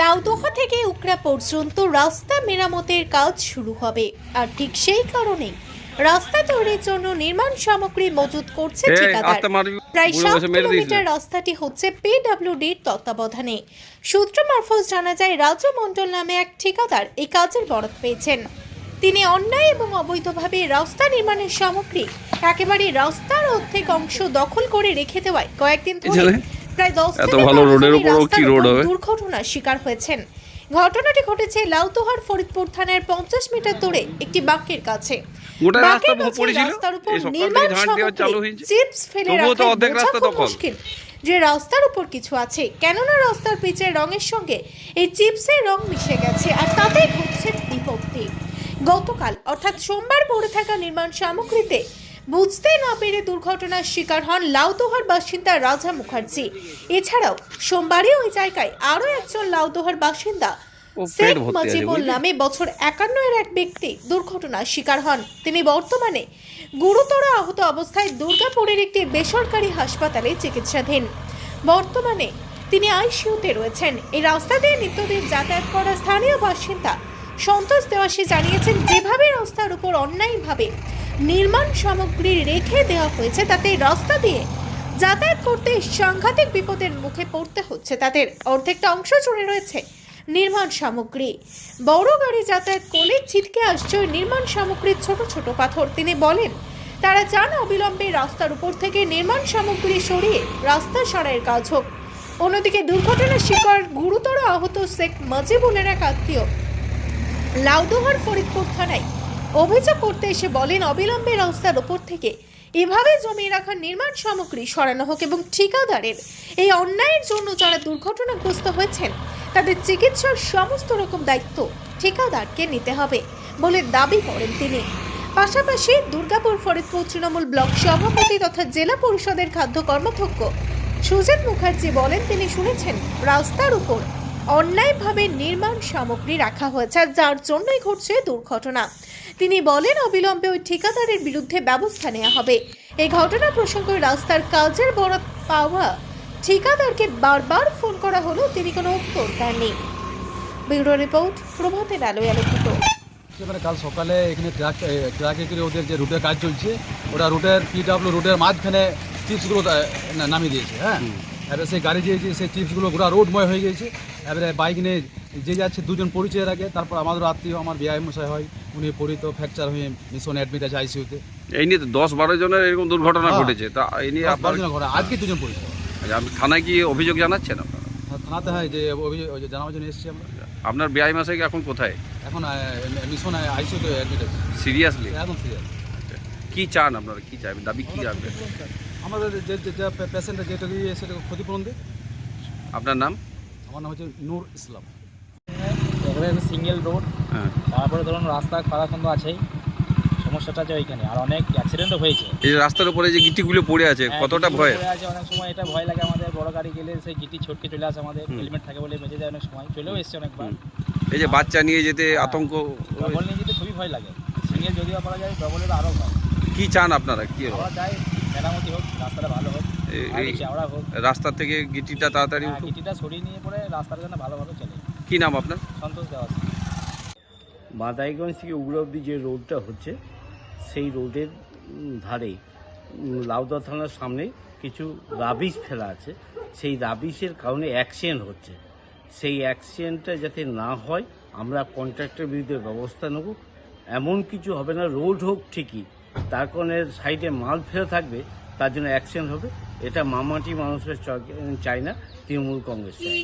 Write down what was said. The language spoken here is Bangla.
লাউদোহা থেকে উকড়া পর্যন্ত রাস্তা মেরামতের কাজ শুরু হবে। আর ঠিক সেই কারণেই রাস্তা তৈরির জন্য নির্মাণ সামগ্রী মজুত করছে ঠিকাদার। প্রায় সাত কিলোমিটার রাস্তাটি হচ্ছে পিডব্লিউডির তত্ত্বাবধানে। সূত্র মারফত জানা যায় রাজ্য মণ্ডল নামে এক ঠিকাদার এই কাজের বরাদ পেয়েছেন। তিনি অন্যায় এবং অবৈধভাবে রাস্তা নির্মাণের সামগ্রী একেবারে রাস্তার অর্ধেক অংশ দখল করে রেখে দেওয়ায় কয়েকদিন ধরে প্রায় দশ এত ভালো রোডের উপরও কি রোড হবে? দুর্ঘটনার শিকার হয়েছেন ঘটনাটি ঘটেছে লাউতোহার ফরিদপুর থানার পঞ্চাশ মিটার দূরে একটি বাঁকের কাছে? রাস্তার উপর নির্মাণ সামগ্রী, চিপস ফেলে। মুশকিল যে রাস্তার উপর কিছু আছে কেননা রাস্তার পিচের রঙের সঙ্গে এই চিপসের রং মিশে গেছে আর তাতেই ঘটছে বিপত্তি গতকাল অর্থাৎ সোমবার পড়ে থাকা নির্মাণ সামগ্রীতে বুঝতে না পেরে দুর্ঘটনার শিকার হন লাউদোহার বাসিন্দা রাজা মুখার্জি। এছাড়াও সোমবারই ওই জায়গায় আরও একজন লাউদোহার বাসিন্দা শেখ মাজিবুল? নামে বছর একান্ন এর এক ব্যক্তি দুর্ঘটনার শিকার হন। তিনি বর্তমানে গুরুতর আহত অবস্থায় দুর্গাপুরের একটি বেসরকারি হাসপাতালে চিকিৎসাধীন। বর্তমানে তিনি আইসিইউতে রয়েছেন। এই রাস্তা দিয়ে নিত্যদিন যাতায়াত করা স্থানীয় বাসিন্দা সন্তোষ দেওয়াসী জানিয়েছেন যেভাবে রাস্তার উপর অন্যায়ভাবে নির্মাণ সামগ্রী রেখে দেওয়া হয়েছে তাতে রাস্তা দিয়ে যাতায়াত করতে সাংঘাতিক বিপদের মুখে পড়তে হচ্ছে। তাদের অর্ধেকটা অংশ জুড়ে রয়েছে নির্মাণ সামগ্রী। বড় গাড়ি যাতায়াত করলে ছিটকে আসছে নির্মাণ সামগ্রীর ছোট ছোট পাথর। তিনি বলেন, তারা চান অবিলম্বে রাস্তার উপর থেকে নির্মাণ সামগ্রী সরিয়ে রাস্তা সারাইয়ের কাজ হোক। অন্যদিকে দুর্ঘটনার শিকার গুরুতর আহত শেখ মজিবুলের এক আত্মীয় লাউদোহার ফরিদপুর থানায় অভিযোগ করতে এসে বলেন, অবিলম্বে রাস্তার ওপর থেকে এভাবে জমিয়ে রাখা নির্মাণ সামগ্রী সরানো হোক এবং ঠিকাদারের এই অন্যায়ের জন্য যারা দুর্ঘটনাগ্রস্ত হয়েছেন, তাদের চিকিৎসার সমস্ত রকম দায়িত্ব ঠিকাদারকে নিতে হবে বলে দাবি করেন তিনি। পাশাপাশি দুর্গাপুর ফরিদপুর তৃণমূল ব্লক সভাপতি তথা জেলা পরিষদের খাদ্য কর্মাধ্যক্ষ সুজিত মুখার্জি বলেন, তিনি শুনেছেন, রাস্তার উপর অন্যায়ভাবে নির্মাণ সামগ্রী রাখা হয়েছে আর যার জন্যই ঘটছে দুর্ঘটনা। তিনি বলেন অবিলম্বে ওই ঠিকাদারের বিরুদ্ধে ব্যবস্থা নেওয়া হবে। এই ঘটনা প্রসঙ্গে রাস্তার কাজের বরাত পাওয়া ঠিকাদারকে বারবার ফোন করা হলেও তিনি কোনো উত্তর দেননি। ব্যুরো রিপোর্ট প্রভাতের আলোয় আলোকিত। এবারে কাল সকালে এখানে ট্রাক ট্রাকে করে ওদের যে রুটের কাজ চলছে ওরা রুটের পিডাব্লিউ রুটের মাঝখানে চিপসগুলো নামিয়ে দিয়েছে হ্যাঁ? এবারে সেই গাড়ি যে যে সেই চিপসগুলো গোটা রোডময় হয়ে গেছে এবারে বাইক নিয়ে যে যাচ্ছে দুজন পরিচয় রাখে তারপর আমাদের আত্মীয় আমার বিআই মশাই হয় উনি পরিত ফ্র্যাকচার হয়ে মিশন অ্যাডমিট আছে আইসিউতে এই নিয়ে তো দশ বারো জনের এরকম দুর্ঘটনা হ্যাঁ। ঘটেছে তা এই নিয়ে আপনার ঘরে আজকে দুজন পরিচয় আচ্ছা, আপনি থানায় কি অভিযোগ জানাচ্ছেন আপনারা? থানাতে হয় যে অভিযোগ জানাবার জন্য এসেছি আমরা। আপনার বিআই মাসে এখন কোথায়? এখন মিশন আইসিউতে অ্যাডমিট আছে। সিরিয়াসলি একদম সিরিয়াস কি চান আপনারা? কি চাইবেন? দাবি কি রাখবেন? আমাদের যে যে পেশেন্টের যেটা দিয়ে সেটা ক্ষতিপূরণ দিই আপনার নাম? আমার নাম হচ্ছে নূর ইসলাম। এখানে সিঙ্গেল রোড হ্যাঁ। তারপরে ধরুন রাস্তা খারাপখন্দ আছেই সমস্যাটা আছে ওইখানে। আর অনেক অ্যাক্সিডেন্টও হয়েছে। এই যে রাস্তার উপরে যে গিটিগুলো পড়ে আছে হ্যাঁ, কতটা ভয়? আছে অনেক সময় এটা ভয় লাগে আমাদের বড় গাড়ি গেলে সেই গিটি ছটকে চলে আসে আমাদের হেলমেট থাকে বলে বেঁচে যায় অনেক সময় চলেও এসছে অনেকবার। এই যে বাচ্চা নিয়ে যেতে আতঙ্ক ডবল নিয়ে যেতে খুবই ভয় লাগে। সিঙ্গেল যদিও করা যায় ডবলের আরও ভয়। কি চান আপনারা? কি আমরা চাই মেরামতি হোক রাস্তাটা ভালো হোক। রাস্তা থেকে গিটিটা তাড়াতাড়ি হ্যাঁ, উঠুক? গিটিটা সরিয়ে নিয়ে পরে রাস্তাটা যেন ভালোভাবে চলে। কি নাম আপনার? সন্তোষ দেওয়া মাদাইগঞ্জ থেকে উগড়া অব্দি যে রোডটা হচ্ছে সেই রোডের ধারে লাউদা থানার সামনে কিছু রাবিশ ফেলা আছে। সেই রাবিশের কারণে অ্যাক্সিডেন্ট হচ্ছে। সেই অ্যাক্সিডেন্টটা যাতে না হয় আমরা কন্ট্রাক্টের বিরুদ্ধে ব্যবস্থা নেব। এমন কিছু হবে না রোড হোক ঠিকই। তার কারণে সাইডে মাল ফেলে থাকবে তার জন্য অ্যাক্সিডেন্ট হবে। এটা মামাটি মানুষের চায় না তৃণমূল কংগ্রেস চায়